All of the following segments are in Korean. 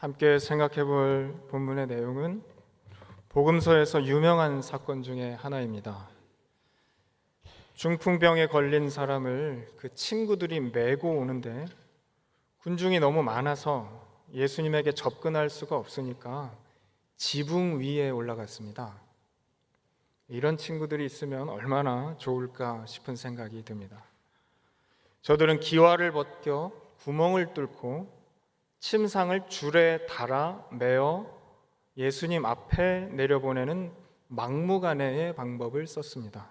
함께 생각해 볼 본문의 내용은 복음서에서 유명한 사건 중에 하나입니다. 중풍병에 걸린 사람을 그 친구들이 메고 오는데 군중이 너무 많아서 예수님에게 접근할 수가 없으니까 지붕 위에 올라갔습니다. 이런 친구들이 있으면 얼마나 좋을까 싶은 생각이 듭니다. 저들은 기와를 벗겨 구멍을 뚫고 침상을 줄에 달아 매어 예수님 앞에 내려보내는 막무가내의 방법을 썼습니다.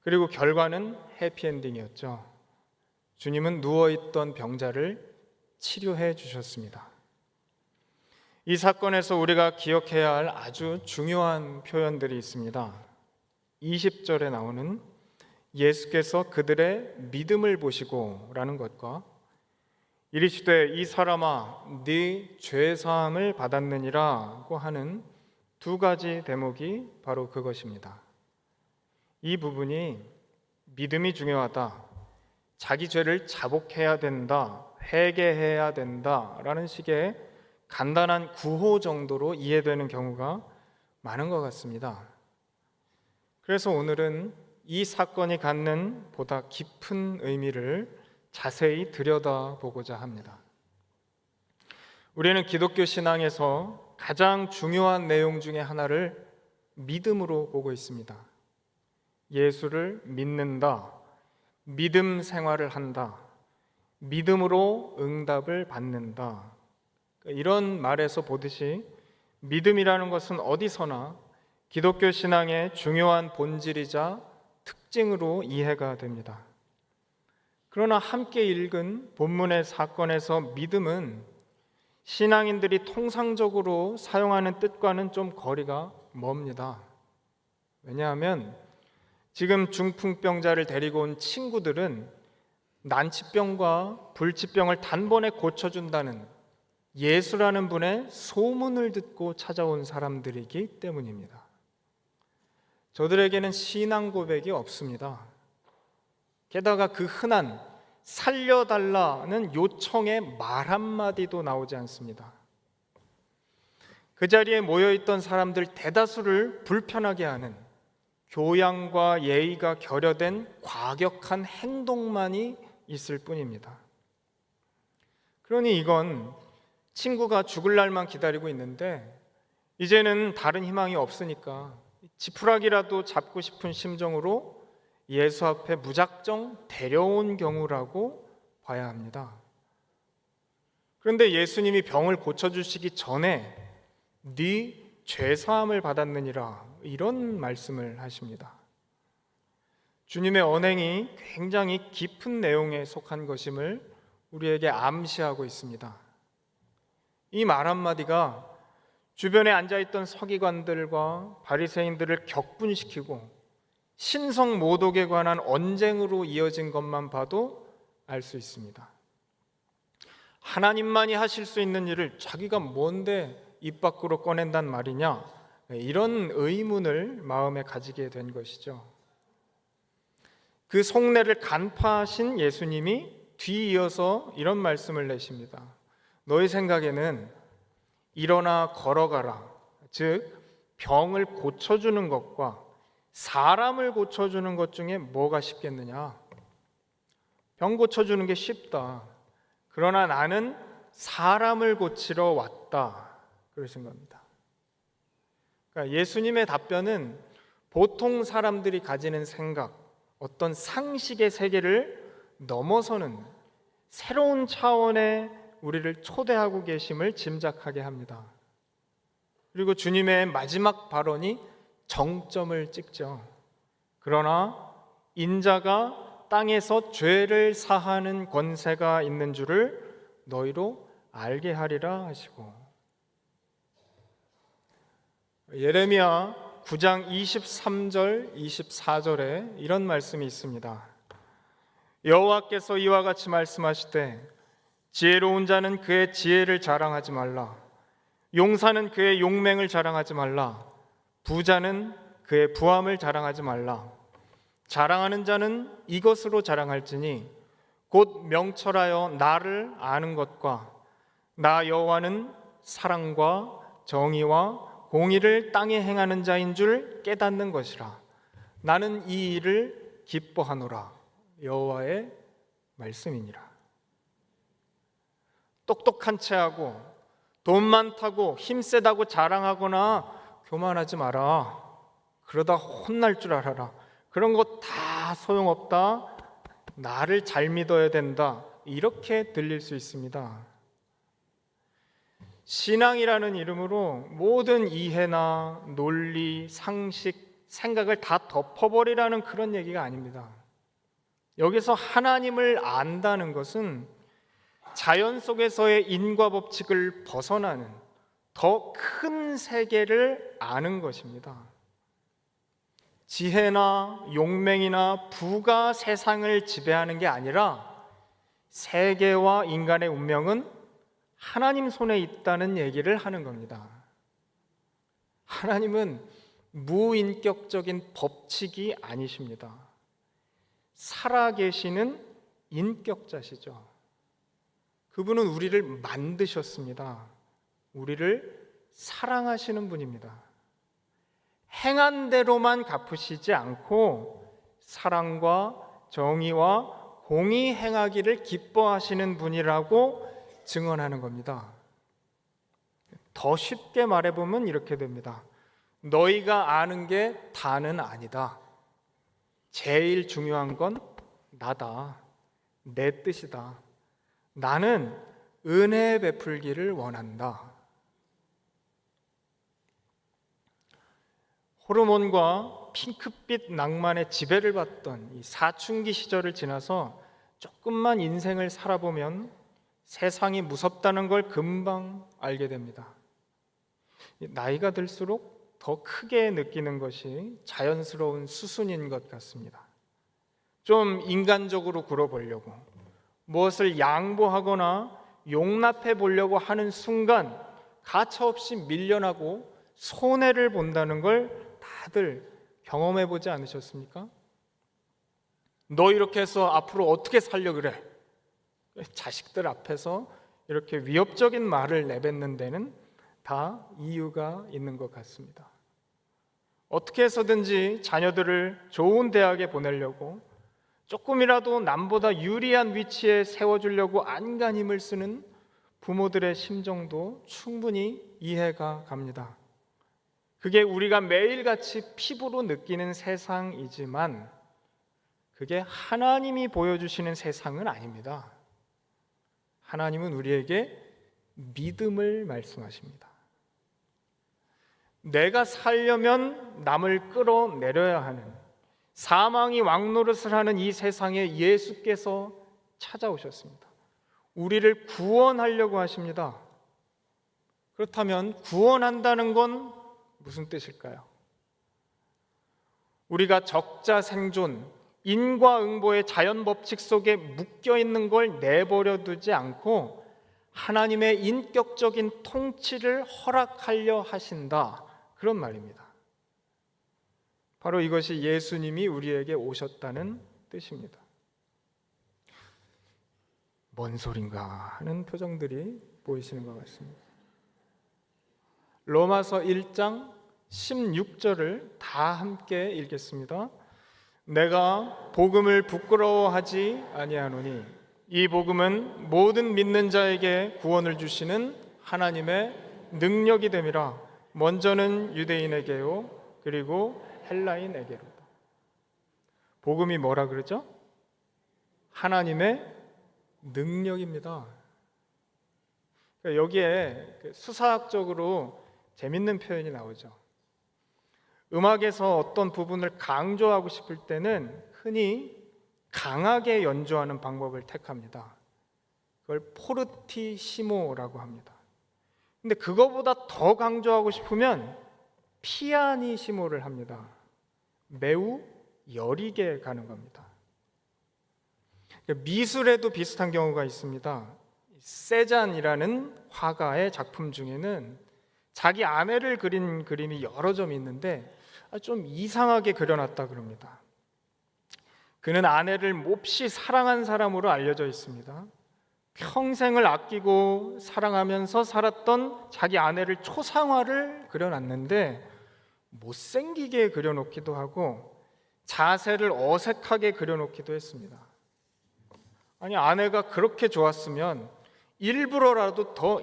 그리고 결과는 해피엔딩이었죠. 주님은 누워있던 병자를 치료해 주셨습니다. 이 사건에서 우리가 기억해야 할 아주 중요한 표현들이 있습니다. 20절에 나오는 예수께서 그들의 믿음을 보시고 라는 것과 이르시되 이 사람아 네 죄 사함을 받았느니라고 하는 두 가지 대목이 바로 그것입니다. 이 부분이 믿음이 중요하다. 자기 죄를 자복해야 된다. 회개해야 된다라는 식의 간단한 구호 정도로 이해되는 경우가 많은 것 같습니다. 그래서 오늘은 이 사건이 갖는 보다 깊은 의미를 자세히 들여다보고자 합니다. 우리는 기독교 신앙에서 가장 중요한 내용 중에 하나를 믿음으로 보고 있습니다. 예수를 믿는다. 믿음 생활을 한다. 믿음으로 응답을 받는다. 이런 말에서 보듯이 믿음이라는 것은 어디서나 기독교 신앙의 중요한 본질이자 특징으로 이해가 됩니다. 그러나 함께 읽은 본문의 사건에서 믿음은 신앙인들이 통상적으로 사용하는 뜻과는 좀 거리가 멉니다. 왜냐하면 지금 중풍병자를 데리고 온 친구들은 난치병과 불치병을 단번에 고쳐준다는 예수라는 분의 소문을 듣고 찾아온 사람들이기 때문입니다. 저들에게는 신앙 고백이 없습니다. 게다가 그 흔한 살려달라는 요청의 말 한마디도 나오지 않습니다. 그 자리에 모여있던 사람들 대다수를 불편하게 하는 교양과 예의가 결여된 과격한 행동만이 있을 뿐입니다. 그러니 이건 친구가 죽을 날만 기다리고 있는데 이제는 다른 희망이 없으니까 지푸라기라도 잡고 싶은 심정으로 예수 앞에 무작정 데려온 경우라고 봐야 합니다. 그런데 예수님이 병을 고쳐 주시기 전에 네 죄사함을 받았느니라 이런 말씀을 하십니다. 주님의 언행이 굉장히 깊은 내용에 속한 것임을 우리에게 암시하고 있습니다. 이 말 한마디가 주변에 앉아있던 서기관들과 바리새인들을 격분시키고 신성 모독에 관한 언쟁으로 이어진 것만 봐도 알 수 있습니다. 하나님만이 하실 수 있는 일을 자기가 뭔데 입 밖으로 꺼낸단 말이냐 이런 의문을 마음에 가지게 된 것이죠. 그 속내를 간파하신 예수님이 뒤이어서 이런 말씀을 내십니다. 너희 생각에는 일어나 걸어가라. 즉 병을 고쳐주는 것과 사람을 고쳐주는 것 중에 뭐가 쉽겠느냐? 병 고쳐주는 게 쉽다. 그러나 나는 사람을 고치러 왔다. 그러신 겁니다. 그러니까 예수님의 답변은 보통 사람들이 가지는 생각, 어떤 상식의 세계를 넘어서는 새로운 차원의 우리를 초대하고 계심을 짐작하게 합니다. 그리고 주님의 마지막 발언이 정점을 찍죠. 그러나 인자가 땅에서 죄를 사하는 권세가 있는 줄을 너희로 알게 하리라 하시고 예레미야 9장 23절 24절에 이런 말씀이 있습니다. 여호와께서 이와 같이 말씀하시되 지혜로운 자는 그의 지혜를 자랑하지 말라 용사는 그의 용맹을 자랑하지 말라 부자는 그의 부함을 자랑하지 말라. 자랑하는 자는 이것으로 자랑할지니 곧 명철하여 나를 아는 것과 나 여호와는 사랑과 정의와 공의를 땅에 행하는 자인 줄 깨닫는 것이라. 나는 이 일을 기뻐하노라. 여호와의 말씀이니라. 똑똑한 체하고 돈 많다고 힘 세다고 자랑하거나 교만하지 마라. 그러다 혼날 줄 알아라. 그런 거 다 소용없다. 나를 잘 믿어야 된다. 이렇게 들릴 수 있습니다. 신앙이라는 이름으로 모든 이해나 논리, 상식, 생각을 다 덮어버리라는 그런 얘기가 아닙니다. 여기서 하나님을 안다는 것은 자연 속에서의 인과 법칙을 벗어나는 더 큰 세계를 아는 것입니다. 지혜나 용맹이나 부가 세상을 지배하는 게 아니라 세계와 인간의 운명은 하나님 손에 있다는 얘기를 하는 겁니다. 하나님은 무인격적인 법칙이 아니십니다. 살아계시는 인격자시죠. 그분은 우리를 만드셨습니다. 우리를 사랑하시는 분입니다. 행한 대로만 갚으시지 않고 사랑과 정의와 공의 행하기를 기뻐하시는 분이라고 증언하는 겁니다. 더 쉽게 말해보면 이렇게 됩니다. 너희가 아는 게 다는 아니다. 제일 중요한 건 나다. 내 뜻이다. 나는 은혜 베풀기를 원한다. 호르몬과 핑크빛 낭만의 지배를 받던 이 사춘기 시절을 지나서 조금만 인생을 살아보면 세상이 무섭다는 걸 금방 알게 됩니다. 나이가 들수록 더 크게 느끼는 것이 자연스러운 수순인 것 같습니다. 좀 인간적으로 굴어보려고 무엇을 양보하거나 용납해 보려고 하는 순간 가차없이 밀려나고 손해를 본다는 걸 다들 경험해 보지 않으셨습니까? 너 이렇게 해서 앞으로 어떻게 살려 그래? 자식들 앞에서 이렇게 위협적인 말을 내뱉는 데는 다 이유가 있는 것 같습니다. 어떻게 해서든지 자녀들을 좋은 대학에 보내려고 조금이라도 남보다 유리한 위치에 세워주려고 안간힘을 쓰는 부모들의 심정도 충분히 이해가 갑니다. 그게 우리가 매일같이 피부로 느끼는 세상이지만 그게 하나님이 보여주시는 세상은 아닙니다. 하나님은 우리에게 믿음을 말씀하십니다. 내가 살려면 남을 끌어내려야 하는 사망이 왕노릇을 하는 이 세상에 예수께서 찾아오셨습니다. 우리를 구원하려고 하십니다. 그렇다면 구원한다는 건 무슨 뜻일까요? 우리가 적자 생존, 인과응보의 자연 법칙 속에 묶여 있는 걸 내버려 두지 않고 하나님의 인격적인 통치를 허락하려 하신다. 그런 말입니다. 바로 이것이 예수님이 우리에게 오셨다는 뜻입니다. 뭔 소린가 하는 표정들이 보이시는 것 같습니다. 로마서 1장 16절을 다 함께 읽겠습니다. 내가 복음을 부끄러워하지 아니하노니 이 복음은 모든 믿는 자에게 구원을 주시는 하나님의 능력이 됨이라 먼저는 유대인에게요 그리고 헬라인에게로다. 복음이 뭐라 그러죠? 하나님의 능력입니다. 그러니까 여기에 그 수사학적으로 재밌는 표현이 나오죠. 음악에서 어떤 부분을 강조하고 싶을 때는 흔히 강하게 연주하는 방법을 택합니다. 그걸 포르티시모라고 합니다. 근데 그거보다 더 강조하고 싶으면 피아니시모를 합니다. 매우 여리게 가는 겁니다. 미술에도 비슷한 경우가 있습니다. 세잔이라는 화가의 작품 중에는 자기 아내를 그린 그림이 여러 점 있는데 좀 이상하게 그려놨다 그럽니다. 그는 아내를 몹시 사랑한 사람으로 알려져 있습니다. 평생을 아끼고 사랑하면서 살았던 자기 아내를 초상화를 그려놨는데 못생기게 그려놓기도 하고 자세를 어색하게 그려놓기도 했습니다. 아니 아내가 그렇게 좋았으면 일부러라도 더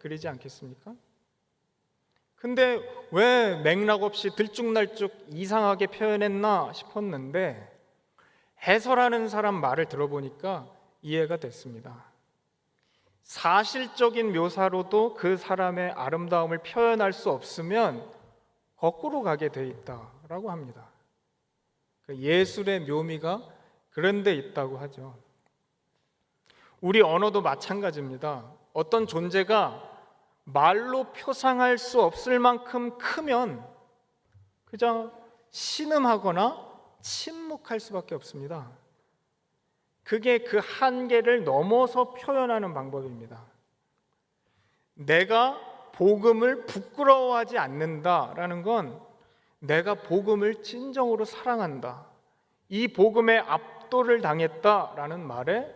그리지 않겠습니까? 근데 왜 맥락 없이 들쭉날쭉 이상하게 표현했나 싶었는데 해설하는 사람 말을 들어보니까 이해가 됐습니다. 사실적인 묘사로도 그 사람의 아름다움을 표현할 수 없으면 거꾸로 가게 돼 있다라고 합니다. 그 예술의 묘미가 그런 데 있다고 하죠. 우리 언어도 마찬가지입니다. 어떤 존재가 말로 표상할 수 없을 만큼 크면 그저 신음하거나 침묵할 수밖에 없습니다. 그게 그 한계를 넘어서 표현하는 방법입니다. 내가 복음을 부끄러워하지 않는다라는 건 내가 복음을 진정으로 사랑한다. 이 복음에 압도를 당했다라는 말의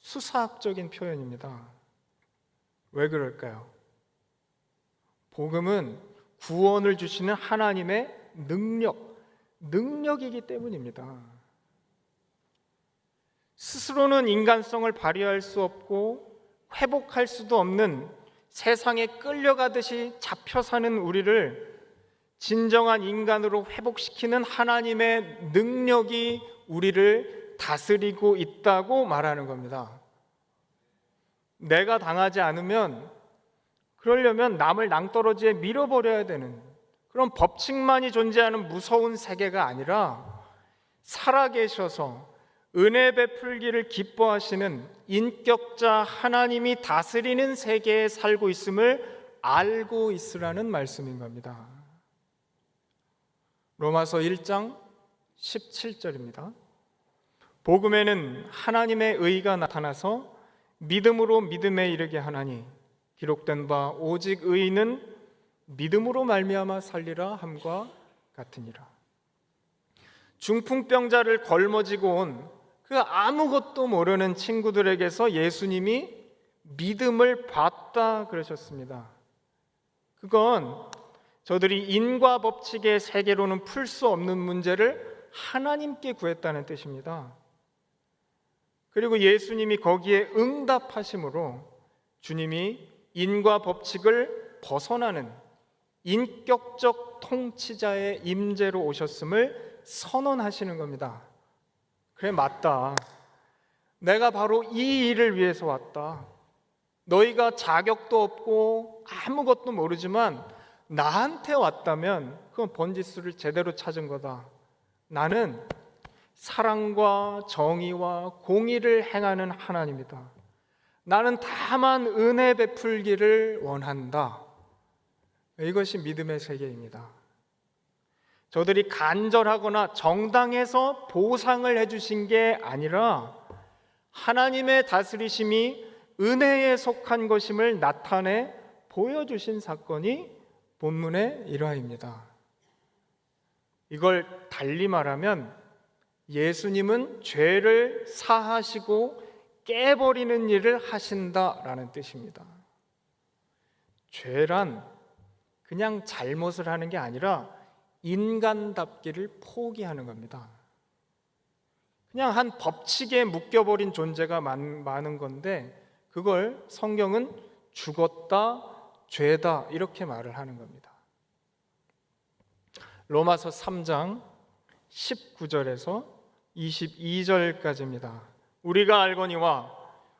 수사학적인 표현입니다. 왜 그럴까요? 복음은 구원을 주시는 하나님의 능력, 능력이기 때문입니다. 스스로는 인간성을 발휘할 수 없고 회복할 수도 없는 세상에 끌려가듯이 잡혀 사는 우리를 진정한 인간으로 회복시키는 하나님의 능력이 우리를 다스리고 있다고 말하는 겁니다. 내가 당하지 않으면 그러려면 남을 낭떠러지에 밀어버려야 되는 그런 법칙만이 존재하는 무서운 세계가 아니라 살아계셔서 은혜 베풀기를 기뻐하시는 인격자 하나님이 다스리는 세계에 살고 있음을 알고 있으라는 말씀인 겁니다. 로마서 1장 17절입니다. 복음에는 하나님의 의가 나타나서 믿음으로 믿음에 이르게 하나니 기록된 바 오직 의인은 믿음으로 말미암아 살리라 함과 같으니라. 중풍병자를 걸머지고 온 그 아무것도 모르는 친구들에게서 예수님이 믿음을 봤다 그러셨습니다. 그건 저들이 인과 법칙의 세계로는 풀 수 없는 문제를 하나님께 구했다는 뜻입니다. 그리고 예수님이 거기에 응답하심으로 주님이 인과 법칙을 벗어나는 인격적 통치자의 임재로 오셨음을 선언하시는 겁니다. 그래 맞다. 내가 바로 이 일을 위해서 왔다. 너희가 자격도 없고 아무것도 모르지만 나한테 왔다면 그건 번지수를 제대로 찾은 거다. 나는 사랑과 정의와 공의를 행하는 하나님이다. 나는 다만 은혜 베풀기를 원한다. 이것이 믿음의 세계입니다. 저들이 간절하거나 정당해서 보상을 해주신 게 아니라 하나님의 다스리심이 은혜에 속한 것임을 나타내 보여주신 사건이 본문의 일화입니다. 이걸 달리 말하면 예수님은 죄를 사하시고 깨버리는 일을 하신다라는 뜻입니다. 죄란 그냥 잘못을 하는 게 아니라 인간답기를 포기하는 겁니다. 그냥 한 법칙에 묶여버린 존재가 많은 건데 그걸 성경은 죽었다, 죄다 이렇게 말을 하는 겁니다. 로마서 3장 19절에서 22절까지입니다. 우리가 알거니와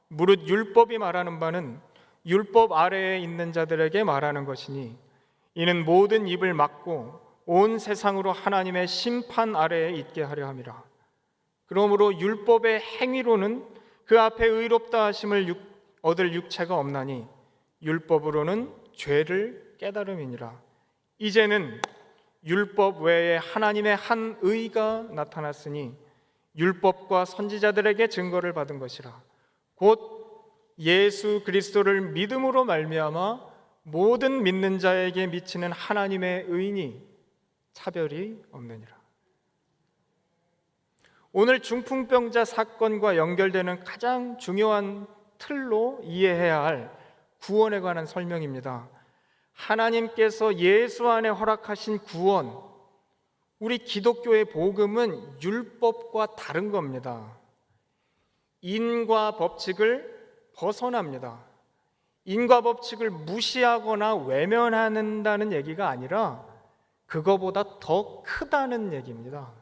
무릇 율법이 말하는 바는 율법 아래에 있는 자들에게 말하는 것이니 이는 모든 입을 막고 온 세상으로 하나님의 심판 아래에 있게 하려 함이라. 그러므로 율법의 행위로는 그 앞에 의롭다 하심을 얻을 육체가 없나니 율법으로는 죄를 깨달음이니라. 이제는 율법 외에 하나님의 한 의가 나타났으니 율법과 선지자들에게 증거를 받은 것이라. 곧 예수 그리스도를 믿음으로 말미암아 모든 믿는 자에게 미치는 하나님의 의니 차별이 없느니라. 오늘 중풍병자 사건과 연결되는 가장 중요한 틀로 이해해야 할 구원에 관한 설명입니다. 하나님께서 예수 안에 허락하신 구원, 우리 기독교의 복음은 율법과 다른 겁니다. 인과 법칙을 벗어납니다. 인과 법칙을 무시하거나 외면한다는 얘기가 아니라 그거보다 더 크다는 얘기입니다.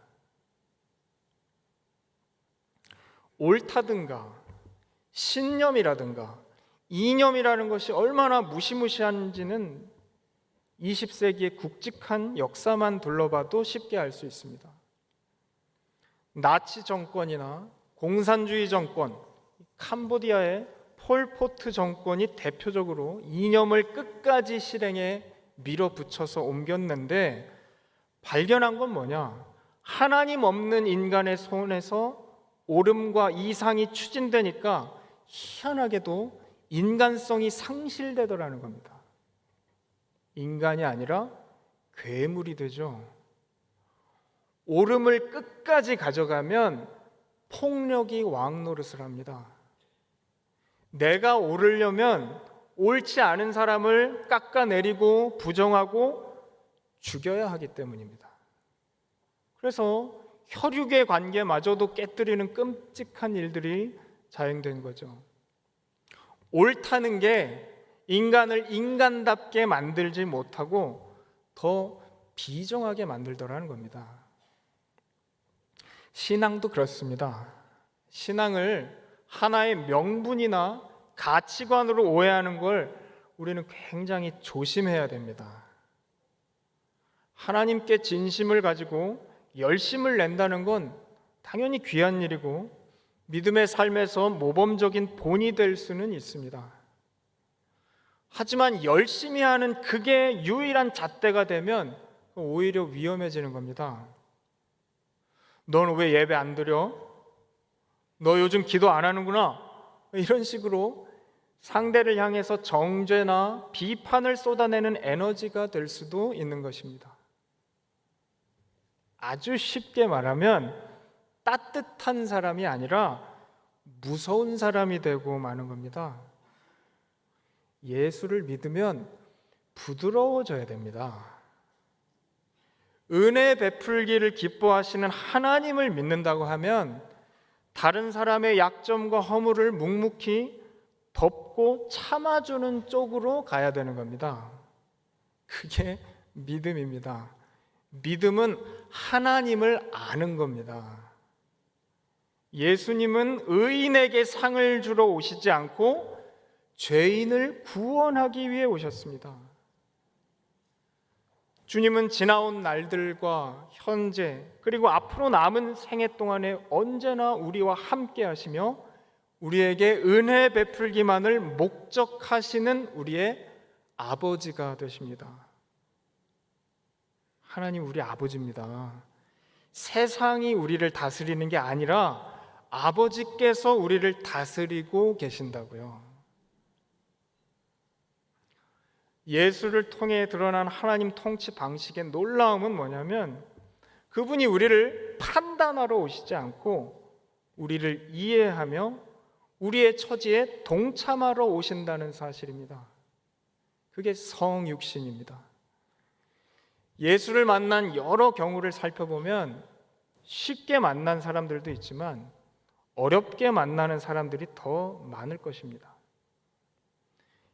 옳다든가 신념이라든가 이념이라는 것이 얼마나 무시무시한지는 20세기의 굵직한 역사만 둘러봐도 쉽게 알 수 있습니다. 나치 정권이나 공산주의 정권, 캄보디아의 폴포트 정권이 대표적으로 이념을 끝까지 실행에 밀어붙여서 옮겼는데 발견한 건 뭐냐? 하나님 없는 인간의 손에서 옳음과 이상이 추진되니까 희한하게도 인간성이 상실되더라는 겁니다. 인간이 아니라 괴물이 되죠. 옳음을 끝까지 가져가면 폭력이 왕 노릇을 합니다. 내가 오르려면 옳지 않은 사람을 깎아내리고 부정하고 죽여야 하기 때문입니다. 그래서 혈육의 관계마저도 깨뜨리는 끔찍한 일들이 자행된 거죠. 옳다는 게 인간을 인간답게 만들지 못하고 더 비정하게 만들더라는 겁니다. 신앙도 그렇습니다. 신앙을 하나의 명분이나 가치관으로 오해하는 걸 우리는 굉장히 조심해야 됩니다. 하나님께 진심을 가지고 열심을 낸다는 건 당연히 귀한 일이고 믿음의 삶에서 모범적인 본이 될 수는 있습니다. 하지만 열심히 하는 그게 유일한 잣대가 되면 오히려 위험해지는 겁니다. 넌 왜 예배 안 드려? 너 요즘 기도 안 하는구나. 이런 식으로 상대를 향해서 정죄나 비판을 쏟아내는 에너지가 될 수도 있는 것입니다. 아주 쉽게 말하면 따뜻한 사람이 아니라 무서운 사람이 되고 마는 겁니다. 예수를 믿으면 부드러워져야 됩니다. 은혜 베풀기를 기뻐하시는 하나님을 믿는다고 하면 다른 사람의 약점과 허물을 묵묵히 덮고 참아주는 쪽으로 가야 되는 겁니다. 그게 믿음입니다. 믿음은 하나님을 아는 겁니다. 예수님은 의인에게 상을 주러 오시지 않고 죄인을 구원하기 위해 오셨습니다. 주님은 지나온 날들과 현재 그리고 앞으로 남은 생애 동안에 언제나 우리와 함께 하시며 우리에게 은혜 베풀기만을 목적하시는 우리의 아버지가 되십니다. 하나님 우리 아버지입니다. 세상이 우리를 다스리는 게 아니라 아버지께서 우리를 다스리고 계신다고요. 예수를 통해 드러난 하나님 통치 방식의 놀라움은 뭐냐면 그분이 우리를 판단하러 오시지 않고 우리를 이해하며 우리의 처지에 동참하러 오신다는 사실입니다. 그게 성육신입니다. 예수를 만난 여러 경우를 살펴보면 쉽게 만난 사람들도 있지만 어렵게 만나는 사람들이 더 많을 것입니다.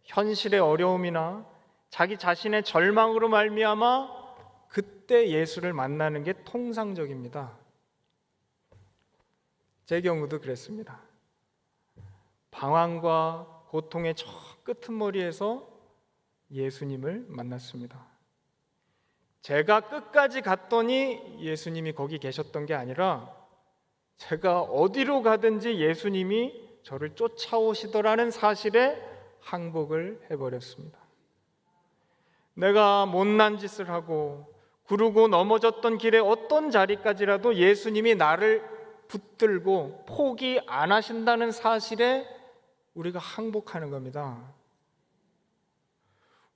현실의 어려움이나 자기 자신의 절망으로 말미암아 그때 예수를 만나는 게 통상적입니다. 제 경우도 그랬습니다. 방황과 고통의 저 끄트머리에서 예수님을 만났습니다. 제가 끝까지 갔더니 예수님이 거기 계셨던 게 아니라 제가 어디로 가든지 예수님이 저를 쫓아오시더라는 사실에 항복을 해버렸습니다. 내가 못난 짓을 하고 구르고 넘어졌던 길에 어떤 자리까지라도 예수님이 나를 붙들고 포기 안 하신다는 사실에 우리가 항복하는 겁니다.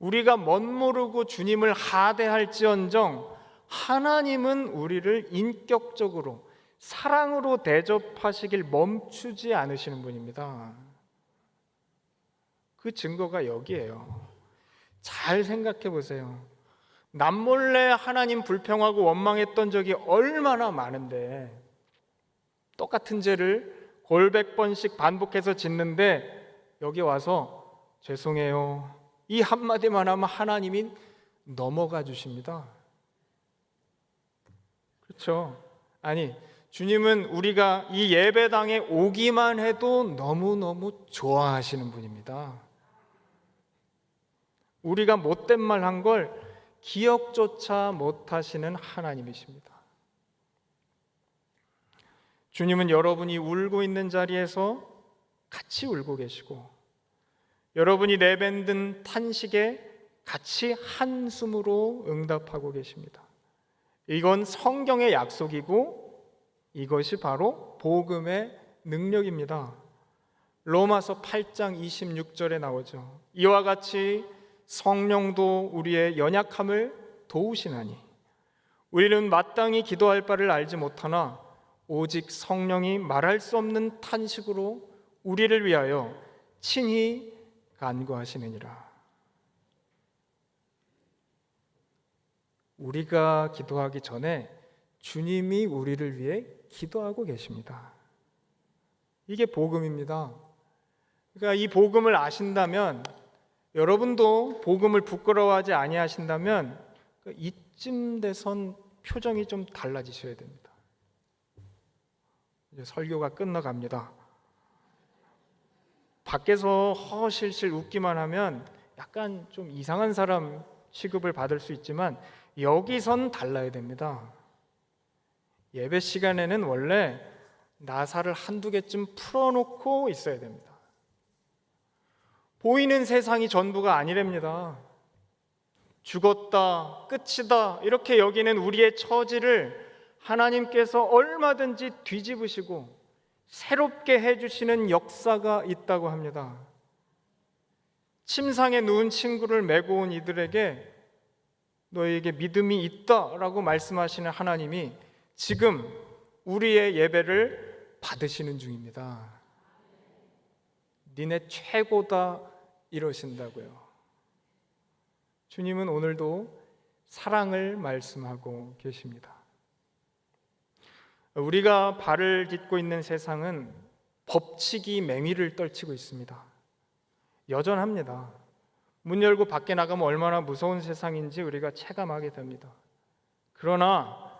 우리가 멋모르고 주님을 하대할지언정 하나님은 우리를 인격적으로 사랑으로 대접하시길 멈추지 않으시는 분입니다. 그 증거가 여기에요. 잘 생각해 보세요. 남몰래 하나님 불평하고 원망했던 적이 얼마나 많은데 똑같은 죄를 골백 번씩 반복해서 짓는데 여기 와서 죄송해요. 이 한마디만 하면 하나님이 넘어가 주십니다. 그렇죠? 아니, 주님은 우리가 이 예배당에 오기만 해도 너무너무 좋아하시는 분입니다. 우리가 못된 말 한 걸 기억조차 못하시는 하나님이십니다. 주님은 여러분이 울고 있는 자리에서 같이 울고 계시고 여러분이 내뱉는 탄식에 같이 한숨으로 응답하고 계십니다. 이건 성경의 약속이고 이것이 바로 복음의 능력입니다. 로마서 8장 26절에 나오죠. 이와 같이 성령도 우리의 연약함을 도우시나니 우리는 마땅히 기도할 바를 알지 못하나 오직 성령이 말할 수 없는 탄식으로 우리를 위하여 친히 간구하시느니라. 우리가 기도하기 전에 주님이 우리를 위해 기도하고 계십니다. 이게 복음입니다. 그러니까 이 복음을 아신다면 여러분도 복음을 부끄러워하지 아니하신다면 이쯤 돼선 표정이 좀 달라지셔야 됩니다. 이제 설교가 끝나갑니다. 밖에서 허실실 웃기만 하면 약간 좀 이상한 사람 취급을 받을 수 있지만 여기선 달라야 됩니다. 예배 시간에는 원래 나사를 한두 개쯤 풀어놓고 있어야 됩니다. 보이는 세상이 전부가 아니랍니다. 죽었다, 끝이다, 이렇게 여기는 우리의 처지를 하나님께서 얼마든지 뒤집으시고 새롭게 해주시는 역사가 있다고 합니다. 침상에 누운 친구를 메고 온 이들에게 너에게 믿음이 있다라고 말씀하시는 하나님이 지금 우리의 예배를 받으시는 중입니다. 니네 최고다 이러신다고요. 주님은 오늘도 사랑을 말씀하고 계십니다. 우리가 발을 딛고 있는 세상은 법칙이 맹위를 떨치고 있습니다. 여전합니다. 문 열고 밖에 나가면 얼마나 무서운 세상인지 우리가 체감하게 됩니다. 그러나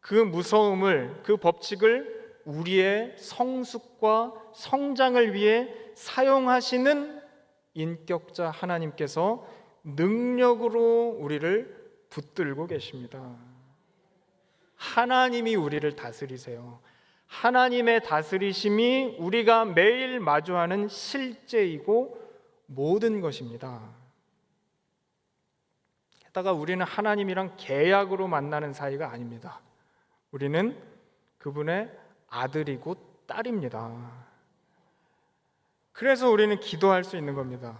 그 무서움을, 그 법칙을 우리의 성숙과 성장을 위해 사용하시는 인격자 하나님께서 능력으로 우리를 붙들고 계십니다. 하나님이 우리를 다스리세요. 하나님의 다스리심이 우리가 매일 마주하는 실제이고 모든 것입니다. 게다가 우리는 하나님이랑 계약으로 만나는 사이가 아닙니다. 우리는 그분의 아들이고 딸입니다. 그래서 우리는 기도할 수 있는 겁니다.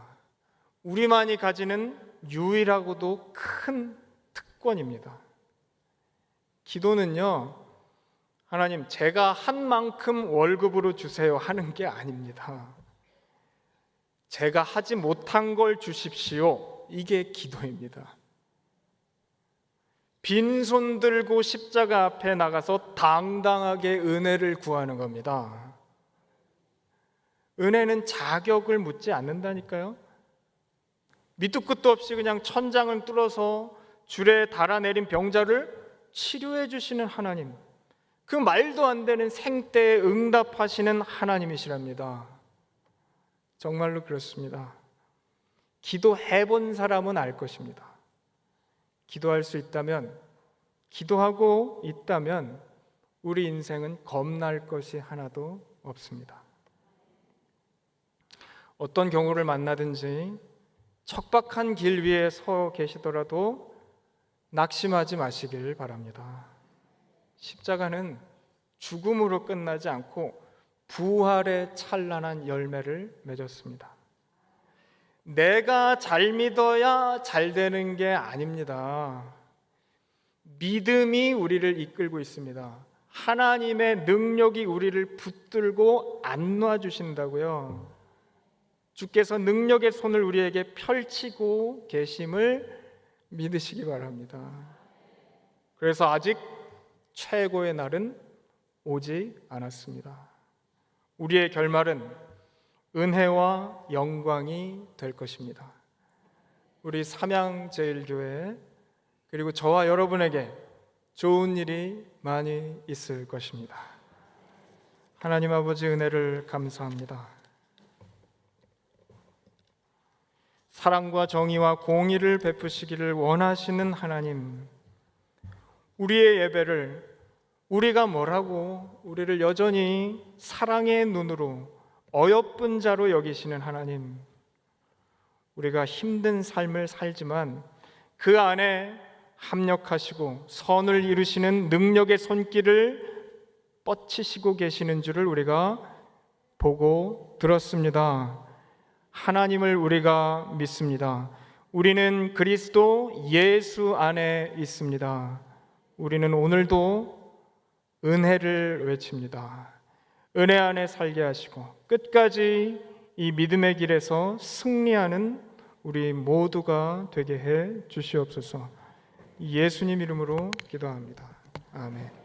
우리만이 가지는 유일하고도 큰 특권입니다. 기도는요, 하나님, 제가 한 만큼 월급으로 주세요 하는 게 아닙니다. 제가 하지 못한 걸 주십시오. 이게 기도입니다. 빈손 들고 십자가 앞에 나가서 당당하게 은혜를 구하는 겁니다. 은혜는 자격을 묻지 않는다니까요. 밑도 끝도 없이 그냥 천장을 뚫어서 줄에 달아내린 병자를 치료해 주시는 하나님. 그 말도 안 되는 생때에 응답하시는 하나님이시랍니다. 정말로 그렇습니다. 기도해 본 사람은 알 것입니다. 기도할 수 있다면, 기도하고 있다면 우리 인생은 겁날 것이 하나도 없습니다. 어떤 경우를 만나든지 척박한 길 위에 서 계시더라도 낙심하지 마시길 바랍니다. 십자가는 죽음으로 끝나지 않고 부활의 찬란한 열매를 맺었습니다. 내가 잘 믿어야 잘 되는 게 아닙니다. 믿음이 우리를 이끌고 있습니다. 하나님의 능력이 우리를 붙들고 안 놔주신다고요. 주께서 능력의 손을 우리에게 펼치고 계심을 믿으시기 바랍니다. 그래서 아직 최고의 날은 오지 않았습니다. 우리의 결말은 은혜와 영광이 될 것입니다. 우리 삼양제일교회 그리고 저와 여러분에게 좋은 일이 많이 있을 것입니다. 하나님 아버지 은혜를 감사합니다. 사랑과 정의와 공의를 베푸시기를 원하시는 하나님, 우리의 예배를 우리가 뭐라고 우리를 여전히 사랑의 눈으로 어여쁜 자로 여기시는 하나님, 우리가 힘든 삶을 살지만 그 안에 합력하시고 선을 이루시는 능력의 손길을 뻗치시고 계시는 줄을 우리가 보고 들었습니다. 하나님을 우리가 믿습니다. 우리는 그리스도 예수 안에 있습니다. 우리는 오늘도 은혜를 외칩니다. 은혜 안에 살게 하시고 끝까지 이 믿음의 길에서 승리하는 우리 모두가 되게 해 주시옵소서. 예수님 이름으로 기도합니다. 아멘.